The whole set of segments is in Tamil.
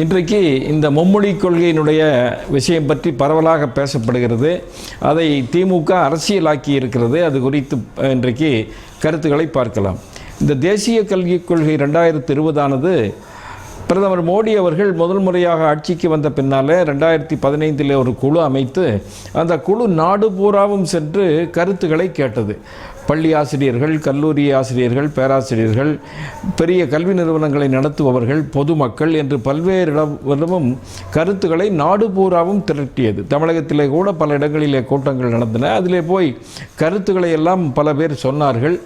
இன்றைக்கு இந்த மும்மொழி கொள்கையினுடைய விஷயம் பற்றி பரவலாக பேசப்படுகிறது. அதை திமுக அரசியலாக்கி இருக்கிறது. அது குறித்து இன்றைக்கு கருத்துக்களை பார்க்கலாம். இந்த தேசிய கல்விக் கொள்கை ரெண்டாயிரத்து இருபதானது பிரதமர் மோடி அவர்கள் முதல் முறையாக ஆட்சிக்கு வந்த பின்னாலே ரெண்டாயிரத்தி பதினைந்தில் ஒரு குழு அமைத்து அந்த குழு நாடு பூராவும் சென்று கருத்துக்களை கேட்டது. பள்ளி ஆசிரியர்கள் கல்லூரி ஆசிரியர்கள் பேராசிரியர்கள் பெரிய கல்வி நிறுவனங்களை நடத்துபவர்கள் பொதுமக்கள் என்று பல்வேறு இடமும் கருத்துக்களை நாடு பூராவும் திரட்டியது. தமிழகத்திலே கூட பல இடங்களிலே கூட்டங்கள் நடந்தன. அதிலே போய் கருத்துக்களை எல்லாம் பல பேர் சொன்னார்கள்.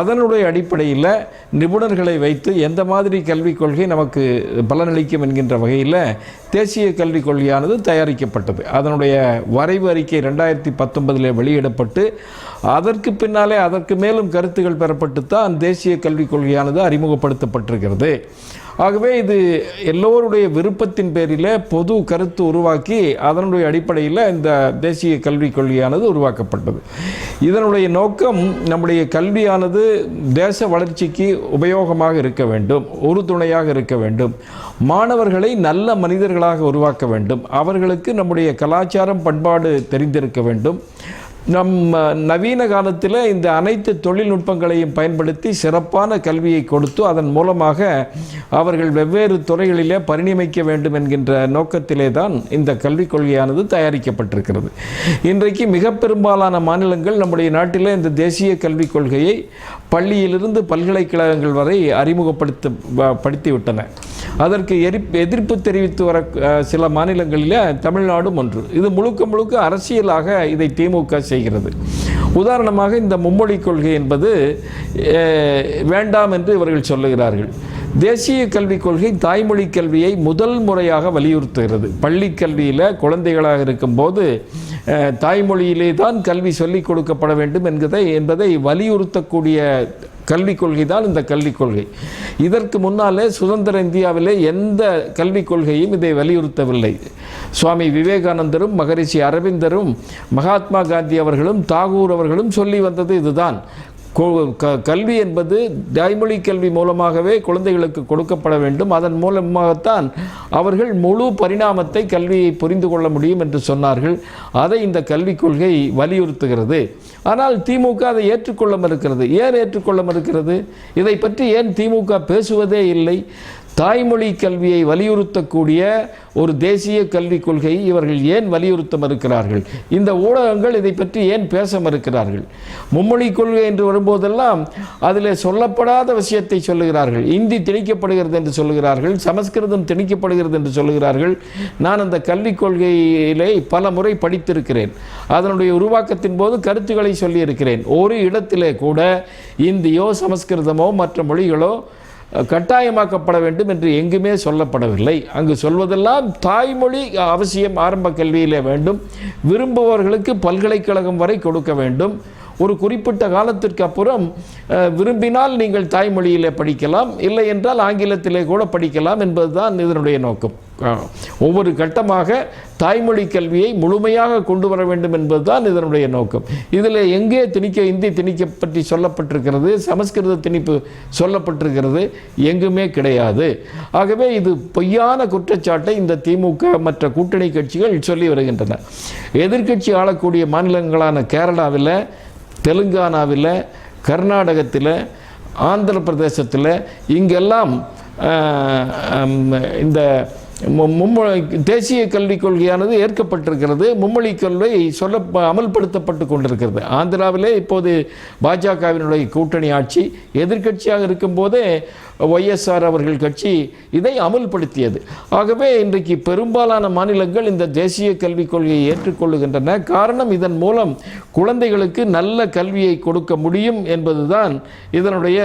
அதனுடைய அடிப்படையில் நிபுணர்களை வைத்து எந்த மாதிரி கல்விக் கொள்கை நமக்கு பலனளிக்கும் என்கின்ற வகையில் தேசிய கல்விக் கொள்கையானது தயாரிக்கப்பட்டது. அதனுடைய வரைவு அறிக்கை ரெண்டாயிரத்தி பத்தொன்பதில் வெளியிடப்பட்டு அதற்கு பின்னாலே அதற்கு மேலும் கருத்துகள் பெறப்பட்டு தான் தேசிய கல்விக் கொள்கையானது அறிமுகப்படுத்தப்பட்டிருக்கிறது. ஆகவே இது எல்லோருடைய விருப்பத்தின் பேரில் பொது கருத்து உருவாக்கி அதனுடைய அடிப்படையில் இந்த தேசிய கல்விக் கொள்கையானது உருவாக்கப்பட்டது. இதனுடைய நோக்கம் நம்முடைய கல்வியானது தேச வளர்ச்சிக்கு உபயோகமாக இருக்க வேண்டும் உறுதுணையாக இருக்க வேண்டும். மாணவர்களை நல்ல மனிதர்களாக உருவாக்க வேண்டும். அவர்களுக்கு நம்முடைய கலாச்சாரம் பண்பாடு தெரிந்திருக்க வேண்டும். நம் நவீன காலத்தில் இந்த அனைத்து தொழில்நுட்பங்களையும் பயன்படுத்தி சிறப்பான கல்வியை கொடுத்து அதன் மூலமாக அவர்கள் வெவ்வேறு துறைகளிலே பரிணமிக்க வேண்டும் என்கின்ற நோக்கத்திலே தான் இந்த கல்விக் கொள்கையானது தயாரிக்கப்பட்டிருக்கிறது. இன்றைக்கு மிக பெரும்பாலான மாநிலங்கள் நம்முடைய நாட்டில் இந்த தேசிய கல்விக் கொள்கையை பள்ளியிலிருந்து பல்கலைக்கழகங்கள் வரை அறிமுகப்படுத்த படுத்திவிட்டன. அதற்கு எரி எதிர்ப்பு தெரிவித்து வர சில மாநிலங்களில் தமிழ்நாடும் ஒன்று. இது முழுக்க முழுக்க அரசியலாக இதை திமுக செய்கிறது. உதாரணமாக இந்த மும்மொழி கொள்கை என்பது வேண்டாம் என்று இவர்கள் சொல்லுகிறார்கள். தேசிய கல்விக் கொள்கை தாய்மொழி கல்வியை முதல் முறையாக வலியுறுத்துகிறது. பள்ளி கல்வியில் குழந்தைகளாக இருக்கும்போது தாய்மொழியிலே தான் கல்வி சொல்லிக் கொடுக்கப்பட வேண்டும் என்கிறதை என்பதை வலியுறுத்தக்கூடிய கல்விக் கொள்கை தான் இந்த கல்விக் கொள்கை. இதற்கு முன்னாலே சுதந்திர இந்தியாவிலே எந்த கல்விக் கொள்கையும் இதை வலியுறுத்தவில்லை. சுவாமி விவேகானந்தரும் மகரிஷி அரவிந்தரும் மகாத்மா காந்தி அவர்களும் தாகூர் அவர்களும் சொல்லி வந்தது இதுதான். கல்வி என்பது தாய்மொழி கல்வி மூலமாகவே குழந்தைகளுக்கு கொடுக்கப்பட வேண்டும். அதன் மூலமாகத்தான் அவர்கள் முழு பரிணாமத்தை கல்வியை புரிந்து கொள்ள முடியும் என்று சொன்னார்கள். அதை இந்த கல்விக் கொள்கை வலியுறுத்துகிறது. ஆனால் திமுக அதை ஏற்றுக்கொள்ள மறுக்கிறது ஏன் ஏற்றுக்கொள்ள மறுக்கிறது இதை பற்றி ஏன் திமுக பேசுவதே இல்லை? தாய்மொழி கல்வியை வலியுறுத்தக்கூடிய ஒரு தேசிய கல்விக் கொள்கையை இவர்கள் ஏன் வலியுறுத்த மறுக்கிறார்கள்? இந்த ஊடகங்கள் இதை பற்றி ஏன் பேச மறுக்கிறார்கள்? மும்மொழி கொள்கை என்று வரும்போதெல்லாம் அதில் சொல்லப்படாத விஷயத்தை சொல்லுகிறார்கள். இந்தி திணிக்கப்படுகிறது என்று சொல்லுகிறார்கள். சமஸ்கிருதம் திணிக்கப்படுகிறது என்று சொல்லுகிறார்கள். நான் அந்த கல்விக் கொள்கையிலே பல முறை படித்திருக்கிறேன். அதனுடைய உருவாக்கத்தின் போது கருத்துக்களை சொல்லியிருக்கிறேன். ஒரு இடத்திலே கூட இந்தியோ சமஸ்கிருதமோ மற்ற மொழிகளோ கட்டாயமாக்கப்பட வேண்டும் என்று எங்குமே சொல்லப்படவில்லை. அங்கு சொல்வதெல்லாம் தாய்மொழி அவசியம் ஆரம்ப கல்வியிலே வேண்டும். விரும்புபவர்களுக்கு பல்கலைக்கழகம் வரை கொடுக்க வேண்டும். ஒரு குறிப்பிட்ட காலத்திற்கு அப்புறம் விரும்பினால் நீங்கள் தாய்மொழியிலே படிக்கலாம் இல்லை என்றால் ஆங்கிலத்திலே கூட படிக்கலாம் என்பதுதான் இதனுடைய நோக்கம். ஒவ்வொரு கட்டமாக தாய்மொழி கல்வியை முழுமையாக கொண்டு வர வேண்டும் என்பதுதான் இதனுடைய நோக்கம். இதில் எங்கே திணிக்க இந்தி திணிக்க பற்றி சொல்லப்பட்டிருக்கிறது சமஸ்கிருத திணிப்பு சொல்லப்பட்டிருக்கிறது எங்குமே கிடையாது. ஆகவே இது பொய்யான குற்றச்சாட்டை இந்த திமுக மற்ற கூட்டணி கட்சிகள் சொல்லி வருகின்றன. எதிர்க்கட்சி ஆளக்கூடிய மாநிலங்களான கேரளாவில் தெலுங்கானாவில் கர்நாடகத்தில் ஆந்திர பிரதேசத்தில் இங்கெல்லாம் இந்த மும்மொழி தேசிய கல்விக் கொள்கையானது ஏற்கப்பட்டிருக்கிறது. மும்மொழி கொள்கை சொல்ல அமல்படுத்தப்பட்டு கொண்டிருக்கிறது. ஆந்திராவிலே இப்போது பாஜகவினுடைய கூட்டணி ஆட்சி எதிர்க்கட்சியாக இருக்கும்போதே ஒய்எஸ்ஆர் அவர்கள் கட்சி இதை அமல்படுத்தியது. ஆகவே இன்றைக்கு பெரும்பாலான மாநிலங்கள் இந்த தேசிய கல்விக் கொள்கையை ஏற்றுக்கொள்ளுகின்றன. காரணம் இதன் மூலம் குழந்தைகளுக்கு நல்ல கல்வியை கொடுக்க முடியும் என்பதுதான் இதனுடைய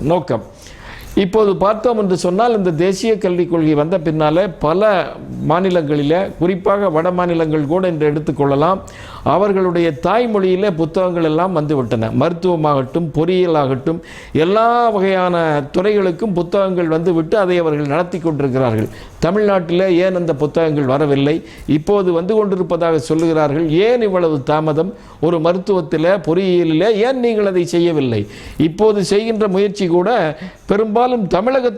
நோக்கம். இப்போது பார்த்தோம் என்று சொன்னால் இந்த தேசிய கல்விக் கொள்கை வந்த பின்னாலே பல மாநிலங்களில் குறிப்பாக வட மாநிலங்கள் கூட என்று எடுத்துக்கொள்ளலாம் அவர்களுடைய தாய்மொழியிலே புத்தகங்கள் எல்லாம் வந்துவிட்டன. மருத்துவமாகட்டும் பொறியியலாகட்டும் எல்லா வகையான துறைகளுக்கும் புத்தகங்கள் வந்துவிட்டு அதை அவர்கள் நடத்தி கொண்டிருக்கிறார்கள். தமிழ்நாட்டில் ஏன் அந்த புத்தகங்கள் வரவில்லை? இப்போது வந்து கொண்டிருப்பதாக சொல்லுகிறார்கள் ஏன் இவ்வளவு தாமதம்? ஒரு மருத்துவத்தில் பொறியியலில் ஏன் நீங்கள் அதை செய்யவில்லை? இப்போது செய்கின்ற முயற்சி கூட பெரும்பாலும் தமிழக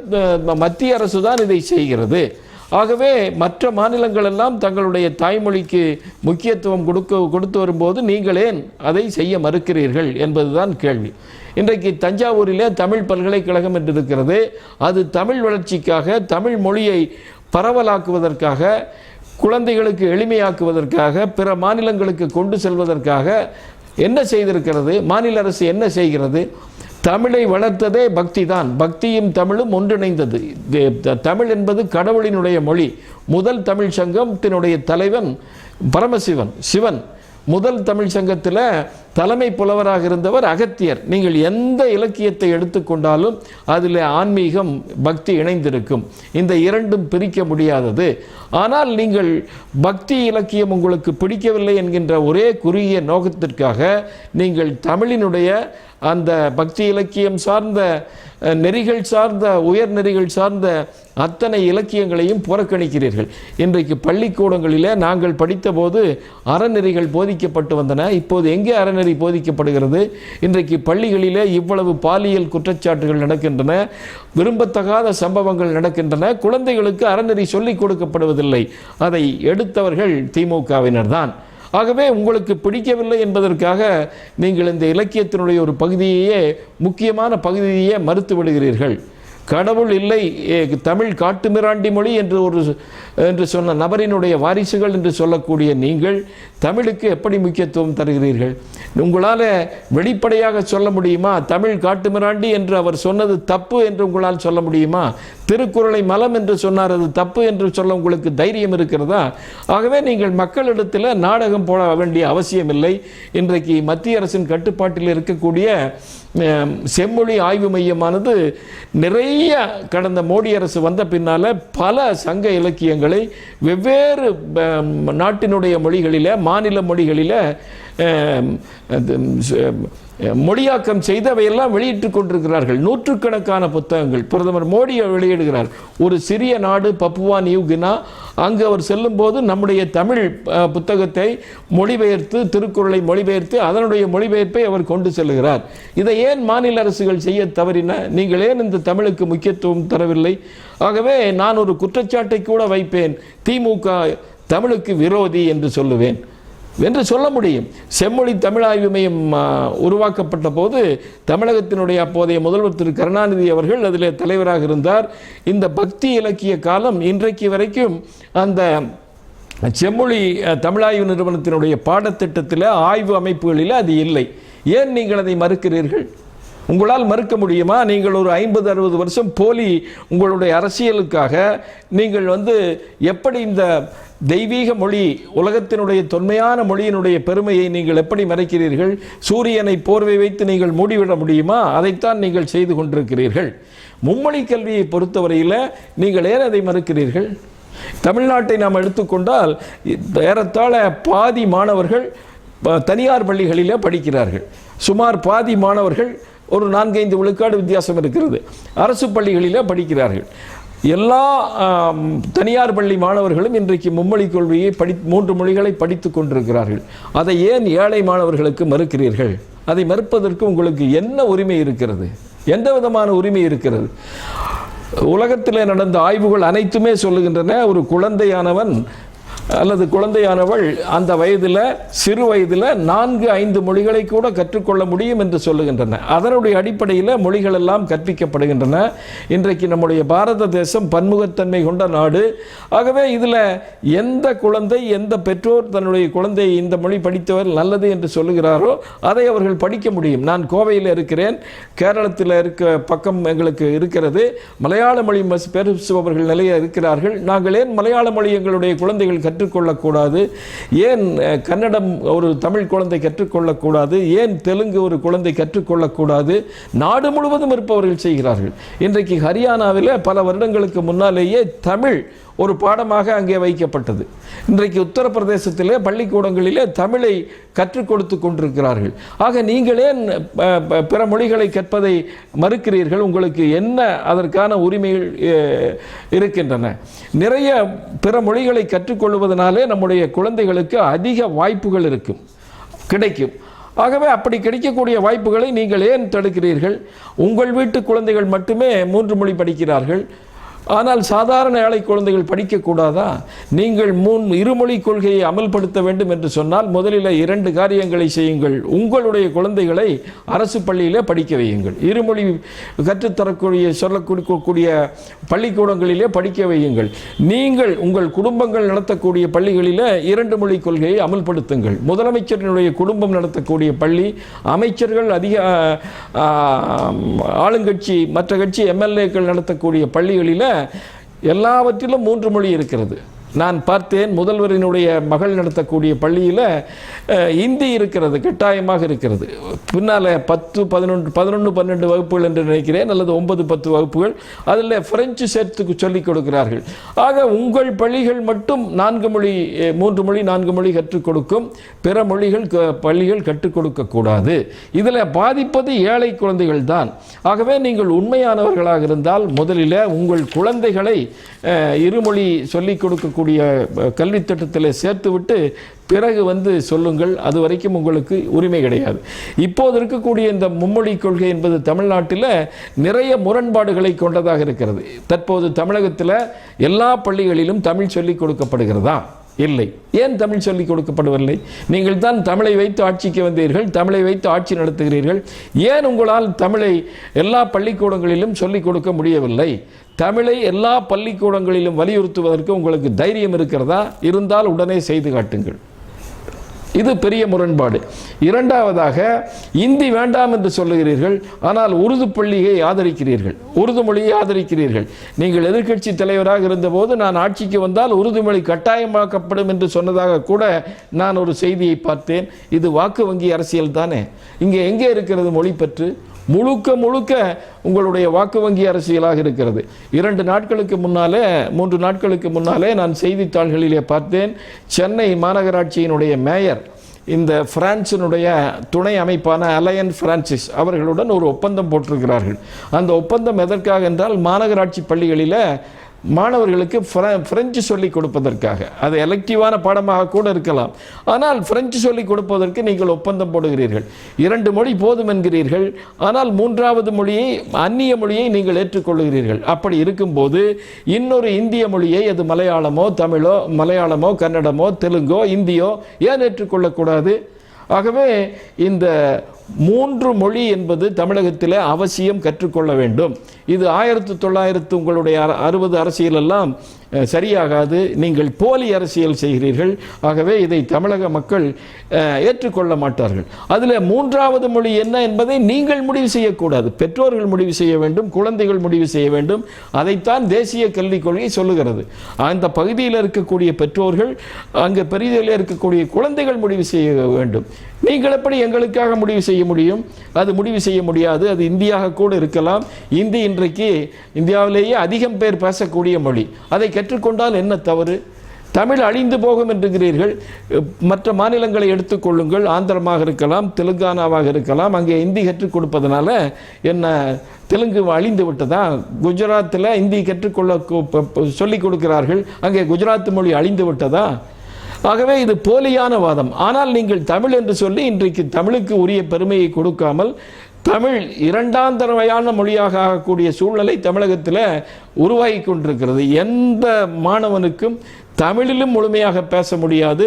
மத்திய அரசு தான் இதை செய்கிறது. ஆகவே மற்ற மாநிலங்கள் எல்லாம் தங்களுடைய தாய்மொழிக்கு முக்கியத்துவம் கொடுக்க கொடுத்து வரும்போது நீங்கள் ஏன் அதை செய்ய மறுக்கிறீர்கள் என்பதுதான் கேள்வி. இன்றைக்கு தஞ்சாவூரிலே தமிழ் பல்கலைக்கழகம் என்று இருக்கிறது அது தமிழ் வளர்ச்சிக்காக தமிழ் மொழியை பரவலாக்குவதற்காக குழந்தைகளுக்கு எளிமையாக்குவதற்காக பிற மாநிலங்களுக்கு கொண்டு செல்வதற்காக என்ன செய்திருக்கிறது? மாநில அரசு என்ன செய்கிறது? தமிழை வளர்த்ததே பக்தி தான் பக்தியும் தமிழும் ஒன்றிணைந்தது. த- தமிழ் என்பது கடவுளினுடைய மொழி. முதல் தமிழ் சங்கத்தினுடைய தலைவன் பரமசிவன். சிவன். முதல் தமிழ் சங்கத்தில் தலைமை புலவராக இருந்தவர் அகத்தியர். நீங்கள் எந்த இலக்கியத்தை எடுத்துக்கொண்டாலும் அதில் ஆன்மீகம் பக்தி இணைந்திருக்கும். இந்த இரண்டும் பிரிக்க முடியாதது. ஆனால் நீங்கள் பக்தி இலக்கியம் உங்களுக்கு பிடிக்கவில்லை என்கின்ற ஒரே குறுகிய நோக்கத்திற்காக நீங்கள் தமிழினுடைய அந்த பக்தி இலக்கியம் சார்ந்த நெறிகள் சார்ந்த உயர் நெறிகள் சார்ந்த அத்தனை இலக்கியங்களையும் புறக்கணிக்கிறீர்கள். இன்றைக்கு பள்ளிக்கூடங்களிலே நாங்கள் படித்தபோது அறநெறிகள் போதிக்கப்பட்டு வந்தன. இப்போது எங்கே அறநெறி போதிக்கப்படுகிறது. இன்றைக்கு பள்ளிகளிலே இவ்வளவு பாலியல் குற்றச்சாட்டுகள் நடக்கின்றன. விரும்பத்தகாத சம்பவங்கள் நடக்கின்றன. குழந்தைகளுக்கு அறநெறி சொல்லிக் கொடுக்கப்படுவதில்லை. அதை எடுத்தவர்கள் திமுகவினர் தான். ஆகவே உங்களுக்கு பிடிக்கவில்லை என்பதற்காக நீங்கள் இந்த இலக்கியத்தினுடைய ஒரு பகுதியையே முக்கியமான பகுதியையே மறுத்து விடுகிறீர்கள். கடவுள் இல்லை ஏ, தமிழ் காட்டுமிராண்டி மொழி என்று ஒரு என்று சொன்ன நபரினுடைய வாரிசுகள் என்று சொல்லக்கூடிய நீங்கள் தமிழுக்கு எப்படி முக்கியத்துவம் தருகிறீர்கள்? உங்களால் வெளிப்படையாக சொல்ல முடியுமா? தமிழ் காட்டுமிராண்டி என்று அவர் சொன்னது தப்பு என்று உங்களால் சொல்ல முடியுமா? திருக்குறளை மலம் என்று சொன்னார் அது தப்பு என்று சொல்ல உங்களுக்கு தைரியம் இருக்கிறதா? ஆகவே நீங்கள் மக்களிடத்தில் நாடகம் போட வேண்டிய அவசியமில்லை. இன்றைக்கு மத்திய அரசின் கட்டுப்பாட்டில் இருக்கக்கூடிய செம்மொழி ஆய்வு மையமானது நிறைய கடந்த மோடி அரசு வந்த பின்னால பல சங்க இலக்கியங்களை வெவ்வேறு நாட்டினுடைய மொழிகளில் மாநில மொழிகளில் அது, மொழியாக்கம் செய்து அவையெல்லாம் வெளியிட்டு கொண்டிருக்கிறார்கள். நூற்றுக்கணக்கான புத்தகங்கள். பிரதமர் மோடி வெளியிடுகிறார். ஒரு சிறிய நாடு பப்புவா நியூகினா அங்கு அவர் செல்லும்போது நம்முடைய தமிழ் புத்தகத்தை மொழிபெயர்த்து திருக்குறளை மொழிபெயர்த்து அதனுடைய மொழிபெயர்ப்பை அவர் கொண்டு செல்கிறார். இதை ஏன் மாநில அரசுகள் செய்ய தவறின? நீங்கள் ஏன் இந்த தமிழுக்கு முக்கியத்துவம் தரவில்லை? ஆகவே நான் ஒரு குற்றச்சாட்டை கூட வைப்பேன். திமுக தமிழுக்கு விரோதி என்று சொல்லுவேன். என்று சொல்ல முடியும். செம்மொழி தமிழ் ஆய்வு மையம் உருவாக்கப்பட்ட போது தமிழகத்தினுடைய அப்போதைய முதல்வர் திரு. கருணாநிதி அவர்கள் அதிலே தலைவராக இருந்தார். இந்த பக்தி இலக்கிய காலம் இன்றைக்கு வரைக்கும் அந்த செம்மொழி தமிழாய்வு நிறுவனத்தினுடைய பாடத்திட்டத்தில் ஆய்வு அமைப்புகளில் அது இல்லை. ஏன் நீங்கள் அதை மறுக்கிறீர்கள்? உங்களால் மறுக்க முடியுமா? நீங்கள் ஒரு ஐம்பது அறுபது வருஷம் போலி உங்களுடைய அரசியலுக்காக நீங்கள் வந்து எப்படி இந்த தெய்வீக மொழி உலகத்தினுடைய தொன்மையான மொழியினுடைய பெருமையை நீங்கள் எப்படி மறைக்கிறீர்கள்? சூரியனை போர்வை வைத்து நீங்கள் மூடிவிட முடியுமா? அதைத்தான் நீங்கள் செய்து கொண்டிருக்கிறீர்கள். மும்மொழி கல்வியை பொறுத்தவரையில் நீங்கள் ஏன் அதை மறுக்கிறீர்கள்? தமிழ்நாட்டை நாம் எடுத்துக்கொண்டால் ஏறத்தாழ பாதி மாணவர்கள் தனியார் பள்ளிகளிலே படிக்கிறார்கள். சுமார் பாதி மாணவர்கள் ஒரு நான்கைந்து விழுக்காடு வித்தியாசம் இருக்கிறது. அரசு பள்ளிகளில் படிக்கிறார்கள். எல்லா தனியார் பள்ளி மாணவர்களும் இன்றைக்கு மும்மொழி கொள்கையை படி மூன்று மொழிகளை படித்து கொண்டிருக்கிறார்கள். அதை ஏன் ஏழை மாணவர்களுக்கு மறுக்கிறீர்கள்? அதை மறுப்பதற்கு உங்களுக்கு என்ன உரிமை இருக்கிறது? எந்த விதமான உரிமை இருக்கிறது? உலகத்தில் நடந்த ஆய்வுகள் அனைத்துமே சொல்லுகின்றன ஒரு குழந்தையானவன் அல்லது குழந்தையானவள் அந்த வயதில் சிறு வயதில் நான்கு ஐந்து மொழிகளை கூட கற்றுக்கொள்ள முடியும் என்று சொல்லுகின்றன. அதனுடைய அடிப்படையில் மொழிகள் எல்லாம் கற்பிக்கப்படுகின்றன. இன்றைக்கு நம்முடைய பாரத தேசம் பன்முகத்தன்மை கொண்ட நாடு. ஆகவே இதில் எந்த குழந்தை எந்த பெற்றோர் தன்னுடைய குழந்தை இந்த மொழி படித்தவர் நல்லது என்று சொல்லுகிறாரோ அதை அவர்கள் படிக்க முடியும். நான் கோவையில் இருக்கிறேன். கேரளத்தில் இருக்க பக்கம் எங்களுக்கு இருக்கிறது. மலையாள மொழி மஸ்- பேசுபவர்கள் நிலைய இருக்கிறார்கள். நாங்கள் ஏன் மலையாள மொழி எங்களுடைய குழந்தைகள் கற்று கற்றுக்கொள்ளக்கூடாது. ஏன் கன்னடம் ஒரு தமிழ் குழந்தை கற்றுக்கொள்ளக்கூடாது? ஏன் தெலுங்கு ஒரு குழந்தை கற்றுக்கொள்ளக்கூடாது? நாடு முழுவதும் இருப்பவர்கள் செய்கிறார்கள். இன்றைக்கு ஹரியானாவில் பல வருடங்களுக்கு முன்னாலேயே தமிழ் ஒரு பாடமாக அங்கே வைக்கப்பட்டது. இன்றைக்கு உத்தரப்பிரதேசத்திலே பள்ளிக்கூடங்களிலே தமிழை கற்றுக் கொடுத்து கொண்டிருக்கிறார்கள். ஆக நீங்கள் ஏன் ப- பிற மொழிகளை கற்பதை மறுக்கிறீர்கள்? உங்களுக்கு என்ன அதற்கான உரிமைகள் இருக்கின்றன? நிறைய பிற மொழிகளை கற்றுக்கொள்வதனாலே நம்முடைய குழந்தைகளுக்கு அதிக வாய்ப்புகள் இருக்கும் கிடைக்கும். ஆகவே அப்படி கிடைக்கக்கூடிய வாய்ப்புகளை நீங்கள் ஏன் தடுக்கிறீர்கள்? உங்கள் வீட்டு குழந்தைகள் மட்டுமே மூன்று மொழி படிக்கிறார்கள். ஆனால் சாதாரண ஏழை குழந்தைகள் படிக்கக்கூடாதா நீங்கள் மூன் இருமொழி கொள்கையை அமல்படுத்த வேண்டும் என்று சொன்னால் முதலில் இரண்டு காரியங்களை செய்யுங்கள். உங்களுடைய குழந்தைகளை அரசு பள்ளியிலே படிக்க வையுங்கள். இருமொழி கற்றுத்தரக்கூடிய சொல்லக்கூடிய பள்ளிக்கூடங்களிலே படிக்க வையுங்கள். நீங்கள் உங்கள் குடும்பங்கள் நடத்தக்கூடிய பள்ளிகளிலே இரண்டு மொழி கொள்கையை அமல்படுத்துங்கள். முதலமைச்சரினுடைய குடும்பம் நடத்தக்கூடிய பள்ளி அமைச்சர்கள் அதிக ஆளுங்கட்சி மற்ற கட்சி எம்எல்ஏக்கள் நடத்தக்கூடிய பள்ளிகளில் எல்லாவற்றிலும் மூன்று மொழி இருக்கிறது. நான் பார்த்தேன் முதல்வரினுடைய மகள் நடத்தக்கூடிய பள்ளியில் இந்தி இருக்கிறது கட்டாயமாக இருக்கிறது. பின்னால் பத்து பதினொன்று பதினொன்று பன்னெண்டு வகுப்புகள் என்று நினைக்கிறேன் அல்லது ஒன்பது பத்து வகுப்புகள். அதில் ஃப்ரெஞ்சு சேர்த்துக்கு சொல்லிக் கொடுக்கிறார்கள். ஆக உங்கள் பள்ளிகள் மட்டும் நான்கு மொழி மூன்று மொழி நான்கு மொழி கற்றுக் கொடுக்கும். பிற மொழிகள் க- பள்ளிகள் கற்றுக் கொடுக்கக்கூடாது இதில் பாதிப்பது ஏழை குழந்தைகள் தான். ஆகவே நீங்கள் உண்மையானவர்களாக இருந்தால் முதலில் உங்கள் குழந்தைகளை இருமொழி சொல்லிக் கொடுக்கக்கூடிய உங்களுடைய கல்வி திட்டத்தில் சேர்த்துவிட்டு பிறகு வந்து சொல்லுங்கள் அது வரைக்கும் உங்களுக்கு உரிமை கிடையாது. இப்போது இருக்கக்கூடிய இந்த மும்மொழி கொள்கை என்பது தமிழ்நாட்டில் நிறைய முரண்பாடுகளை கொண்டதாக இருக்கிறது. தற்போது தமிழகத்தில் எல்லா பள்ளிகளிலும் தமிழ் சொல்லிக் கொடுக்கப்படுகிறதா? இல்லை. ஏன் தமிழ் சொல்லிக் கொடுக்கப்படவில்லை நீங்கள் தான் தமிழை வைத்து ஆட்சிக்கு வந்தீர்கள் தமிழை வைத்து ஆட்சி நடத்துகிறீர்கள். ஏன் உங்களால் தமிழை எல்லா பள்ளிக்கூடங்களிலும் சொல்லிக் கொடுக்க முடியவில்லை? தமிழை எல்லா பள்ளிக்கூடங்களிலும் வலியுறுத்துவதற்கு உங்களுக்கு தைரியம் இருக்கிறதா? இருந்தால் உடனே செய்து காட்டுங்கள். இது பெரிய முரண்பாடு. இரண்டாவதாக இந்தி வேண்டாம் என்று சொல்லுகிறீர்கள் ஆனால் உருது பள்ளியை ஆதரிக்கிறீர்கள். உருது மொழியை ஆதரிக்கிறீர்கள். நீங்கள் எதிர்க்கட்சி தலைவராக இருந்தபோது நான் ஆட்சிக்கு வந்தால் உருது மொழி கட்டாயமாக்கப்படும் என்று சொன்னதாக கூட நான் ஒரு செய்தியை பார்த்தேன். இது வாக்கு வங்கி அரசியல் தானே. இங்கே எங்கே இருக்கிறது மொழி பற்று? முழுக்க முழுக்க உங்களுடைய வாக்கு வங்கி அரசியலாக இருக்கிறது. இரண்டு நாட்களுக்கு முன்னாலே மூன்று நாட்களுக்கு முன்னாலே நான் செய்தித்தாள்களிலே பார்த்தேன் சென்னை மாநகராட்சியினுடைய மேயர் இந்த பிரான்சினுடைய துணை அமைப்பான அலையன் பிரான்சிஸ் அவர்களுடன் ஒரு ஒப்பந்தம் போட்டிருக்கிறார்கள். அந்த ஒப்பந்தம் எதற்காக என்றால் மாநகராட்சி பள்ளிகளில் மாணவர்களுக்கு பிரெஞ்சு சொல்லிக் கொடுப்பதற்காக. அது எலக்டிவான பாடமாக கூட இருக்கலாம். ஆனால் பிரெஞ்சு சொல்லிக் கொடுப்பதற்கு நீங்கள் ஒப்பந்தம் போடுகிறீர்கள். இரண்டு மொழி போதும் என்கிறீர்கள். ஆனால் மூன்றாவது மொழியை அந்நிய மொழியை நீங்கள் ஏற்றுக்கொள்கிறீர்கள். அப்படி இருக்கும்போது இன்னொரு இந்திய மொழியை அது மலையாளமோ தமிழோ மலையாளமோ கன்னடமோ தெலுங்கோ இந்தியோ ஏன் ஏற்றுக்கொள்ளக்கூடாது ஆகவே இந்த மூன்று மொழி என்பது தமிழகத்தில் அவசியம் கற்றுக்கொள்ள வேண்டும். இது ஆயிரத்தி தொள்ளாயிரத்து உங்களுடைய அறுபது அரசியலெல்லாம் சரியாகாது. நீங்கள் போலி அரசியல் செய்கிறீர்கள். ஆகவே இதை தமிழக மக்கள் ஏற்றுக்கொள்ள மாட்டார்கள். அதில் மூன்றாவது மொழி என்ன என்பதை நீங்கள் முடிவு செய்யக்கூடாது. பெற்றோர்கள் முடிவு செய்ய வேண்டும் குழந்தைகள் முடிவு செய்ய வேண்டும். அதைத்தான் தேசிய கல்விக் கொள்கை சொல்லுகிறது. அந்த பகுதியில் இருக்கக்கூடிய பெற்றோர்கள் அங்கே பெரியதில் இருக்கக்கூடிய குழந்தைகள் முடிவு செய்ய வேண்டும். நீங்கள் எப்படி எங்களுக்காக முடிவு செய்ய முடியும்? அது முடிவு செய்ய முடியாது. அது இந்தியாக கூட இருக்கலாம். இந்தி இன்றைக்கு இந்தியாவிலேயே அதிகம் பேர் பேசக்கூடிய மொழி. அதை கற்றுக்கொண்டால் என்ன தவறு? தமிழ் அழிந்து போகும் என்றுகிறீர்கள். மற்ற மாநிலங்களை எடுத்துக்கொள்ளுங்கள் ஆந்திரமாக இருக்கலாம் தெலுங்கானாவாக இருக்கலாம். அங்கே இந்தி கற்றுக் கொடுப்பதனால என்ன தெலுங்கு அழிந்து விட்டதா? குஜராத்தில் இந்தி கற்றுக்கொள்ள ப- சொல்லிக் கொடுக்கிறார்கள். அங்கே குஜராத் மொழி அழிந்து விட்டதா? ஆகவே இது போலியான வாதம். ஆனால் நீங்கள் தமிழ் என்று சொல்லி இன்றைக்கு தமிழுக்கு உரிய பெருமையை கொடுக்காமல் தமிழ் இரண்டாம் தரவையான மொழியாக ஆகக்கூடிய சூழ்நிலை தமிழகத்தில் உருவாகி கொண்டிருக்கிறது. எந்த மாணவனுக்கும் தமிழிலும் முழுமையாக பேச முடியாது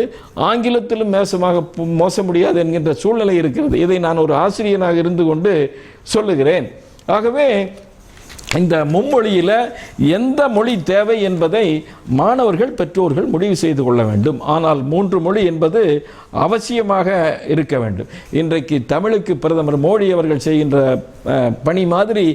ஆங்கிலத்திலும் மேசமாக மோச முடியாது என்கின்ற சூழ்நிலை இருக்கிறது. இதை நான் ஒரு ஆசிரியனாக இருந்து கொண்டு சொல்லுகிறேன். ஆகவே இந்த மும்மொழியில் எந்த மொழி தேவை என்பதை மாணவர்கள் பெற்றோர்கள் முடிவு செய்து கொள்ள வேண்டும். ஆனால் மூன்று மொழி என்பது அவசியமாக இருக்க வேண்டும். இன்றைக்கு தமிழுக்கு பிரதமர் மோடி அவர்கள் செய்கின்ற பணி மாதிரி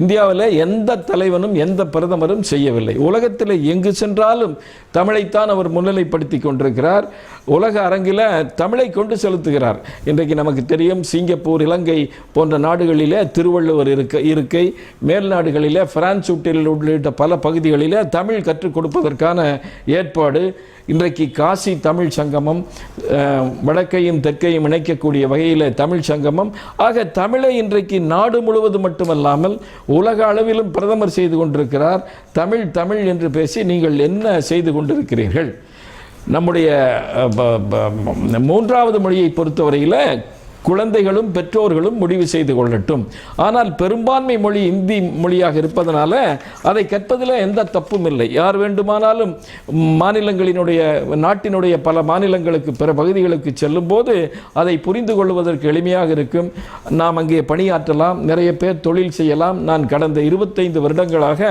இந்தியாவில் எந்த தலைவனும் எந்த பிரதமரும் செய்யவில்லை. உலகத்தில் எங்கு சென்றாலும் தமிழைத்தான் அவர் முன்னிலைப்படுத்தி கொண்டிருக்கிறார். உலக அரங்கில் தமிழை கொண்டு செலுத்துகிறார். இன்றைக்கு நமக்கு தெரியும் சிங்கப்பூர் இலங்கை போன்ற நாடுகளிலே திருவள்ளுவர் இருக்க இருக்கை மேல் நாடுகளிலே பிரான்ஸ் உட்டில் உள்ளிட்ட பல பகுதிகளிலே தமிழ் கற்றுக் கொடுப்பதற்கான ஏற்பாடு இன்றைக்கு காசி தமிழ் சங்கமம் வடக்கையும் தெற்கையும் இணைக்கக்கூடிய வகையில் தமிழ் சங்கமம். ஆக தமிழை இன்றைக்கு நாடு முழுவதும் மட்டுமல்லாமல் உலக அளவிலும் பிரதமர் செய்து கொண்டிருக்கிறார். தமிழ் தமிழ் என்று பேசி நீங்கள் என்ன செய்து கொண்டிருக்கிறீர்கள்? நம்முடைய மூன்றாவது மொழியை பொறுத்தவரையில் குழந்தைகளும் பெற்றோர்களும் முடிவு செய்து கொள்ளட்டும். ஆனால் பெரும்பான்மை மொழி இந்தி மொழியாக இருப்பதனால அதை கற்பதில் எந்த தப்பும் இல்லை. யார் வேண்டுமானாலும் மாநிலங்களினுடைய நாட்டினுடைய பல மாநிலங்களுக்கு பிற பகுதிகளுக்கு செல்லும்போது அதை புரிந்து கொள்வதற்கு எளிமையாக இருக்கும். நாம் அங்கே பணியாற்றலாம் நிறைய பேர் தொழில் செய்யலாம். நான் கடந்த இருபத்தைந்து வருடங்களாக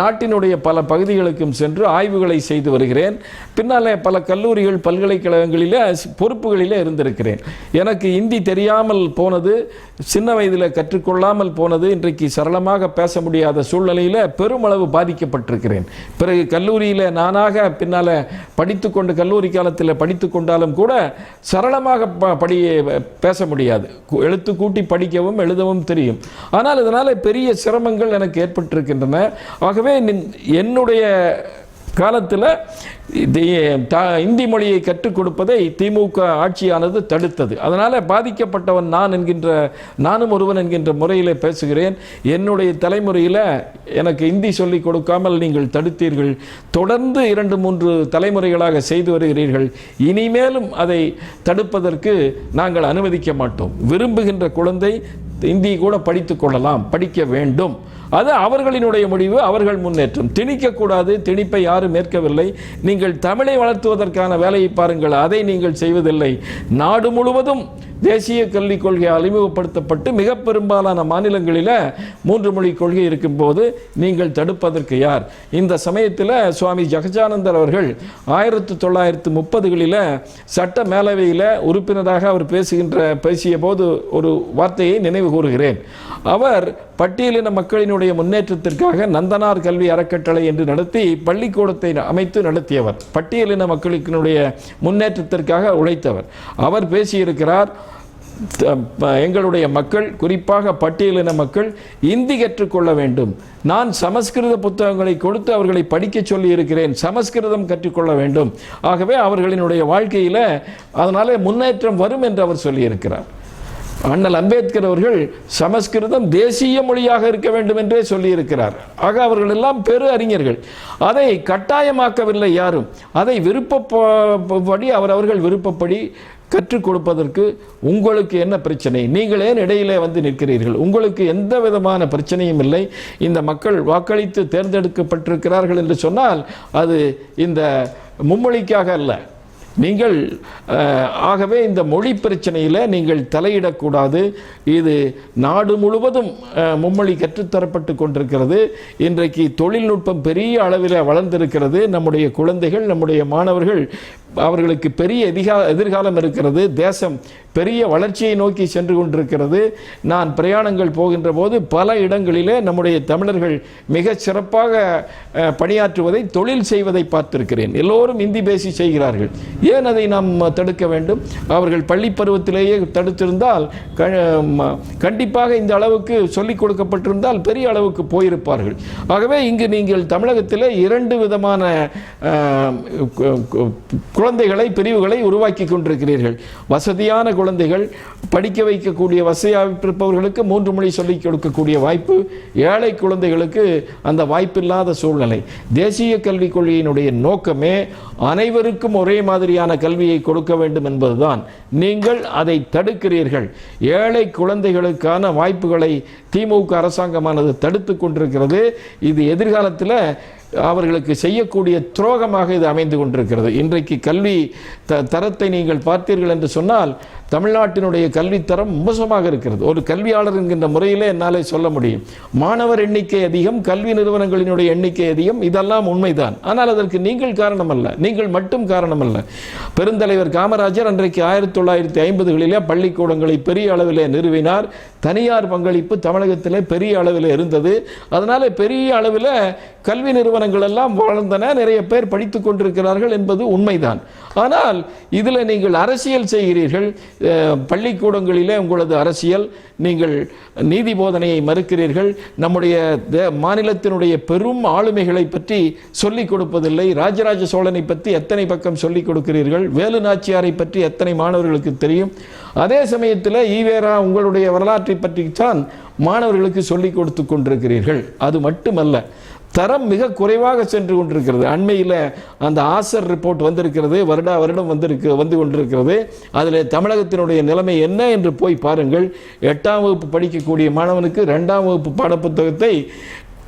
நாட்டினுடைய பல பகுதிகளுக்கும் சென்று ஆய்வுகளை செய்து வருகிறேன். பின்னாலே பல கல்லூரிகள் பல்கலைக்கழகங்களில் பொறுப்புகளில் இருந்திருக்கிறேன். எனக்கு இந்தி தெரியாமல் போனது சின்ன வயதில் கற்றுக்கொள்ளாமல் போனது இன்றைக்கு சரளமாக பேச முடியாத சூழ்நிலையில் பெருமளவு பாதிக்கப்பட்டிருக்கிறேன். பிறகு கல்லூரியில் நானாக பின்னால் படித்து கொண்டு கல்லூரி காலத்தில் படித்து கொண்டாலும் கூட சரளமாக ப படி பேச முடியாது. எழுத்து கூட்டி படிக்கவும் எழுதவும் தெரியும். ஆனால் இதனால் பெரிய சிரமங்கள் எனக்கு ஏற்பட்டிருக்கின்றன. ஆகவே நின்- என்னுடைய காலத்தில் இந்தி மொழியை கற்றுக் கொடுப்பதை திமுக ஆட்சியானது தடுத்தது. அதனால் பாதிக்கப்பட்டவன் நான் என்கின்ற நானும் ஒருவன் என்கின்ற முறையில் பேசுகிறேன். என்னுடைய தலைமுறையில் எனக்கு இந்தி சொல்லிக் கொடுக்காமல் நீங்கள் தடுத்தீர்கள். தொடர்ந்து இரண்டு மூன்று தலைமுறைகளாக செய்து வருகிறீர்கள். இனிமேலும் அதை தடுப்பதற்கு நாங்கள் அனுமதிக்க மாட்டோம். விரும்புகின்ற குழந்தை இந்தி கூட படித்துக் கொள்ளலாம் படிக்க வேண்டும். அது அவர்களினுடைய முடிவு அவர்கள் முன்னேற்றம். திணிக்கக்கூடாது திணிப்பை யாரும் ஏற்கவில்லை. நீங்கள் தமிழை வளர்த்துவதற்கான வேலையை பாருங்கள் அதை நீங்கள் செய்வதில்லை. நாடு முழுவதும் தேசிய கல்விக் கொள்கை அறிமுகப்படுத்தப்பட்டு மிக பெரும்பாலான மாநிலங்களில் மூன்று மொழி கொள்கை இருக்கும்போது நீங்கள் தடுப்பதற்கு யார்? இந்த சமயத்தில் சுவாமி ஜெகஜானந்தர் அவர்கள் ஆயிரத்தி தொள்ளாயிரத்து முப்பதுகளில் சட்ட மேலவையில் உறுப்பினராக அவர் பேசுகின்ற பேசிய போது ஒரு வார்த்தையை நினைவு கூறுகிறேன். அவர் பட்டியலின மக்களினுடைய முன்னேற்றத்திற்காக நந்தனார் கல்வி அறக்கட்டளை என்று நடத்தி பள்ளிக்கூடத்தை அமைத்து நடத்தியவர் பட்டியலின மக்களுக்கினுடைய முன்னேற்றத்திற்காக உழைத்தவர். அவர் பேசியிருக்கிறார் எங்களுடைய மக்கள் குறிப்பாக பட்டியலின மக்கள் இந்தி கற்றுக்கொள்ள வேண்டும். நான் சமஸ்கிருத புத்தகங்களை கொடுத்து அவர்களை படிக்க சொல்லி இருக்கிறேன் சமஸ்கிருதம் கற்றுக்கொள்ள வேண்டும். ஆகவே அவர்களினுடைய வாழ்க்கையில் அதனாலே முன்னேற்றம் வரும் என்று அவர் சொல்லியிருக்கிறார். அண்ணல் அம்பேத்கர் அவர்கள் சமஸ்கிருதம் தேசிய மொழியாக இருக்க வேண்டும் என்றே சொல்லியிருக்கிறார். ஆக அவர்கள் எல்லாம் பெரு அறிஞர்கள். அதை கட்டாயமாக்கவில்லை யாரும். அதை விருப்பப்படி அவர் அவர்கள் விருப்பப்படி கற்றுக் கொடுப்பதற்கு உங்களுக்கு என்ன பிரச்சனை? நீங்கள் ஏன் இடையிலே வந்து நிற்கிறீர்கள்? உங்களுக்கு எந்த விதமான பிரச்சனையும் இல்லை. இந்த மக்கள் வாக்களித்து தேர்ந்தெடுக்கப்பட்டிருக்கிறார்கள் என்று சொன்னால் அது இந்த மும்மொழிக்காக அல்ல. நீங்கள் ஆகவே இந்த மொழி பிரச்சனையில் நீங்கள் தலையிடக்கூடாது. இது நாடு முழுவதும் மும்மொழி கற்றுத்தரப்பட்டு கொண்டிருக்கிறது. இன்றைக்கு தொழில்நுட்பம் பெரிய அளவில் வளர்ந்திருக்கிறது. நம்முடைய குழந்தைகள் நம்முடைய மாணவர்கள் அவர்களுக்கு பெரிய எதிகா எதிர்காலம் இருக்கிறது. தேசம் பெரிய வளர்ச்சியை நோக்கி சென்று கொண்டிருக்கிறது. நான் பிரயாணங்கள் போகின்ற போது பல இடங்களிலே நம்முடைய தமிழர்கள் மிக சிறப்பாக பணியாற்றுவதை தொழில் செய்வதை பார்த்திருக்கிறேன். எல்லோரும் இந்தி பேசி செய்கிறார்கள். ஏன் அதை நாம் தடுக்க வேண்டும்? அவர்கள் பள்ளி பருவத்திலேயே தடுத்திருந்தால் க- ம- கண்டிப்பாக இந்த அளவுக்கு சொல்லிக் கொடுக்கப்பட்டிருந்தால் பெரிய அளவுக்கு போயிருப்பார்கள். ஆகவே இங்கு நீங்கள் தமிழகத்தில் இரண்டு விதமான குழந்தைகளை பிரிவுகளை உருவாக்கி கொண்டிருக்கிறீர்கள். வசதியான குழந்தைகள் படிக்க வைக்கக்கூடிய வசதியாக இருப்பவர்களுக்கு மூன்று மொழி சொல்லிக் கொடுக்கக்கூடிய வாய்ப்பு ஏழை குழந்தைகளுக்கு அந்த வாய்ப்பில்லாத சூழ்நிலை. தேசிய கல்விக் கொள்கையினுடைய நோக்கமே அனைவருக்கும் ஒரே மாதிரியான கல்வியை கொடுக்க வேண்டும் என்பதுதான். நீங்கள் அதை தடுக்கிறீர்கள். ஏழை குழந்தைகளுக்கான வாய்ப்புகளை திமுக அரசாங்கமானது தடுத்து கொண்டிருக்கிறது. இது எதிர்காலத்தில் அவர்களுக்கு செய்யக்கூடிய துரோகமாக இது அமைந்து கொண்டிருக்கிறது. இன்றைக்கு கல்வி த தரத்தை நீங்கள் பார்த்தீர்கள் என்று சொன்னால் தமிழ்நாட்டினுடைய கல்வித்தரம் மோசமாக இருக்கிறது. ஒரு கல்வியாளர் என்கின்ற முறையிலே என்னாலே சொல்ல முடியும். மாணவர் எண்ணிக்கை அதிகம் கல்வி நிறுவனங்களினுடைய எண்ணிக்கை அதிகம் இதெல்லாம் உண்மைதான். ஆனால் அதற்கு நீங்கள் காரணமல்ல. நீங்கள் மட்டும் காரணமல்ல. பெருந்தலைவர் காமராஜர் அன்றைக்கு ஆயிரத்தி தொள்ளாயிரத்தி ஐம்பதுகளிலே பள்ளிக்கூடங்களை பெரிய அளவிலே நிறுவினார். தனியார் பங்களிப்பு தமிழகத்திலே பெரிய அளவில் இருந்தது. அதனால பெரிய அளவில் கல்வி நிறுவனங்கள் எல்லாம் வாழ்ந்தன நிறைய பேர் படித்துக் கொண்டிருக்கிறார்கள் என்பது உண்மைதான். ஆனால் இதில் நீங்கள் அரசியல் செய்கிறீர்கள். பள்ளிக்கூடங்களிலே உங்களது அரசியல் நீங்கள் நீதி போதனையை மறுக்கிறீர்கள். நம்முடைய மாநிலத்தினுடைய பெரும் ஆளுமைகளை பற்றி சொல்லிக் கொடுப்பதில்லை. ராஜராஜ சோழனை பற்றி எத்தனை பக்கம் சொல்லிக் கொடுக்கிறீர்கள்? வேலு நாச்சியாரை பற்றி எத்தனை மாணவர்களுக்கு தெரியும்? அதே சமயத்தில் ஈவேரா உங்களுடைய வரலாற்றை பற்றித்தான் மாணவர்களுக்கு சொல்லிக் கொடுத்து கொண்டிருக்கிறீர்கள். அது மட்டுமல்ல தரம் மிக குறைவாக சென்று கொண்டிருக்கிறது. அண்மையில் அந்த ஆசர் ரிப்போர்ட் வந்திருக்கிறது வருடா வருடம் வந்திருக்கு வந்து கொண்டிருக்கிறது. அதில் தமிழகத்தினுடைய நிலைமை என்ன என்று போய் பாருங்கள். எட்டாம் வகுப்பு படிக்கக்கூடிய மாணவனுக்கு ரெண்டாம் வகுப்பு பாடப்புத்தகத்தை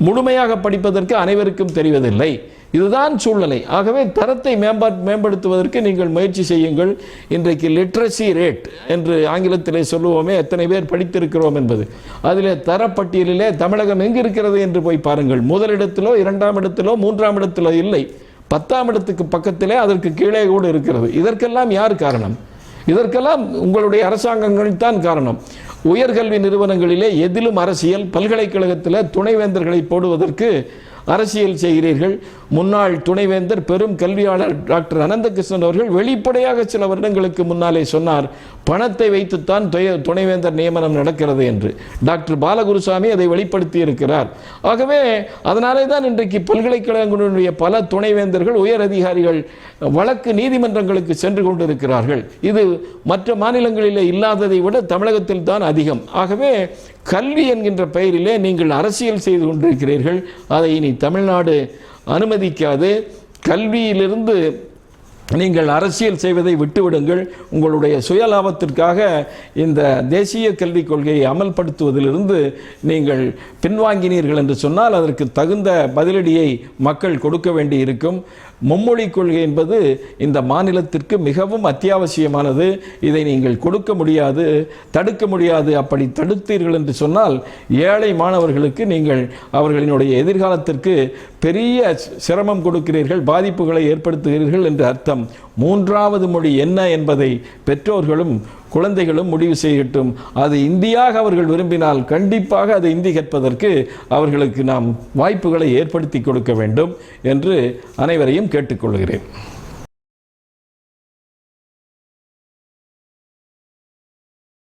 முழுமையாக படிப்பதற்கு அனைவருக்கும் தெரிவதில்லை. இதுதான் சூழ்நிலை. ஆகவே தரத்தை மேம்பா மேம்படுத்துவதற்கு நீங்கள் முயற்சி செய்யுங்கள். இன்றைக்கு லிட்ரஸி ரேட் என்று ஆங்கிலத்திலே சொல்லுவோமே எத்தனை பேர் படித்திருக்கிறோம் என்பது. அதிலே தரப்பட்டியலிலே தமிழகம் எங்கு இருக்கிறது என்று போய் பாருங்கள். முதலிடத்திலோ இரண்டாம் இடத்திலோ மூன்றாம் இடத்திலோ இல்லை. பத்தாம் இடத்துக்கு பக்கத்திலே அதற்கு கீழே கூட இருக்கிறது. இதற்கெல்லாம் யார் காரணம்? இதற்கெல்லாம் உங்களுடைய அரசாங்கங்கள் தான் காரணம். உயர்கல்வி நிறுவனங்களிலே எதிலும் அரசியல் பல்கலைக்கழகத்தில் துணைவேந்தர்களை போடுவதற்கு அரசியல் செய்கிறீர்கள். முன்னாள் துணைவேந்தர் பெரும் கல்வியாளர் டாக்டர் அனந்தகிருஷ்ணன் அவர்கள் வெளிப்படையாக சில வருடங்களுக்கு முன்னாலே சொன்னார் பணத்தை வைத்துத்தான் துய- துணைவேந்தர் நியமனம் நடக்கிறது என்று. டாக்டர் பாலகுருசாமி அதை வெளிப்படுத்தி இருக்கிறார். ஆகவே அதனாலே தான் இன்றைக்கு பல்கலைக்கழகங்களுடைய பல துணைவேந்தர்கள் உயர் அதிகாரிகள் வழக்கு நீதிமன்றங்களுக்கு சென்று கொண்டிருக்கிறார்கள். இது மற்ற மாநிலங்களில் இல்லாததை விட தமிழகத்தில் தான் அதிகம். ஆகவே கல்வி என்கின்ற பெயரிலே நீங்கள் அரசியல் செய்து கொண்டிருக்கிறீர்கள். அதை இனி தமிழ்நாடு அனுமதிக்காது. கல்வியிலிருந்து நீங்கள் அரசியல் செய்வதை விட்டுவிடுங்கள். உங்களுடைய சுயலாபத்திற்காக இந்த தேசிய கல்விக் கொள்கையை அமல்படுத்துவதிலிருந்து நீங்கள் பின்வாங்கினீர்கள் என்று சொன்னால் அதற்கு தகுந்த பதிலடியை மக்கள் கொடுக்க வேண்டி இருக்கும் மும்மொழி கொள்கை என்பது இந்த மாநிலத்திற்கு மிகவும் அத்தியாவசியமானது. இதை நீங்கள் கொடுக்க முடியாது தடுக்க முடியாது. அப்படி தடுத்தீர்கள் என்று சொன்னால் ஏழை மாணவர்களுக்கு நீங்கள் அவர்களினுடைய எதிர்காலத்திற்கு பெரிய சிரமம் கொடுக்கிறீர்கள் பாதிப்புகளை ஏற்படுத்துகிறீர்கள் என்று அர்த்தம். மூன்றாவது மொழி என்ன என்பதை பெற்றோர்களும் குழந்தைகளும் முடிவு செய்யட்டும். அது இந்தியாக அவர்கள் விரும்பினால் கண்டிப்பாக அதை இந்தி கற்பதற்கு அவர்களுக்கு நாம் வாய்ப்புகளை ஏற்படுத்தி கொடுக்க வேண்டும் என்று அனைவரையும் கேட்டுக்கொள்கிறேன்.